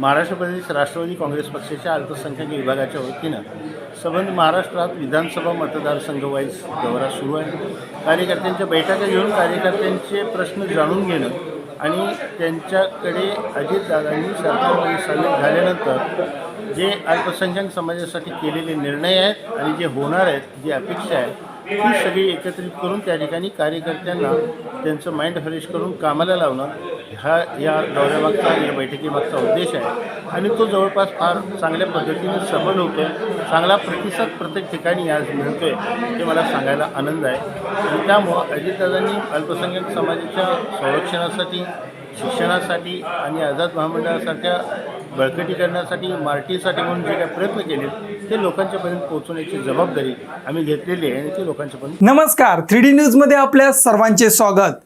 महाराष्ट्र प्रदेश राष्ट्रवादी काँग्रेस पक्षाच्या अल्पसंख्याक विभागाच्या वतीनं संबंध महाराष्ट्रात विधानसभा मतदारसंघ वाईज दौरा सुरू आहे. कार्यकर्त्यांच्या बैठका घेऊन कार्यकर्त्यांचे प्रश्न जाणून घेणं आणि त्यांच्याकडे अजितदादांनी सरकारमध्ये सामील झाल्यानंतर जे अल्पसंख्याक समाजासाठी केलेले निर्णय आहेत आणि जे होणार आहेत जी अपेक्षा आहे ती सगळी एकत्रित करून त्या ठिकाणी कार्यकर्त्यांना त्यांचं माइंड फ्रेश करून कामाला लावणं हा या दौऱ्यामागचा या बैठकीमागचा उद्देश आहे. आणि तो जवळपास फार चांगल्या पद्धतीने सबल होतो आहे चांगला प्रतिसाद प्रत्येक ठिकाणी आज मिळतो आहे हे मला सांगायला आनंद आहे. आणि त्यामुळं अजितदादांनी अल्पसंख्याक समाजाच्या संरक्षणासाठी शिक्षणासाठी आणि आझाद महामंडळासारख्या बळकटीकरणासाठी मार्टीसाठी म्हणून जे काही प्रयत्न केले ते लोकांच्यापर्यंत पोहोचवण्याची जबाबदारी आम्ही घेतलेली आहे आणि ती लोकांच्यापर्यंत नमस्कार. थ्री डी न्यूजमध्ये आपल्या सर्वांचे स्वागत.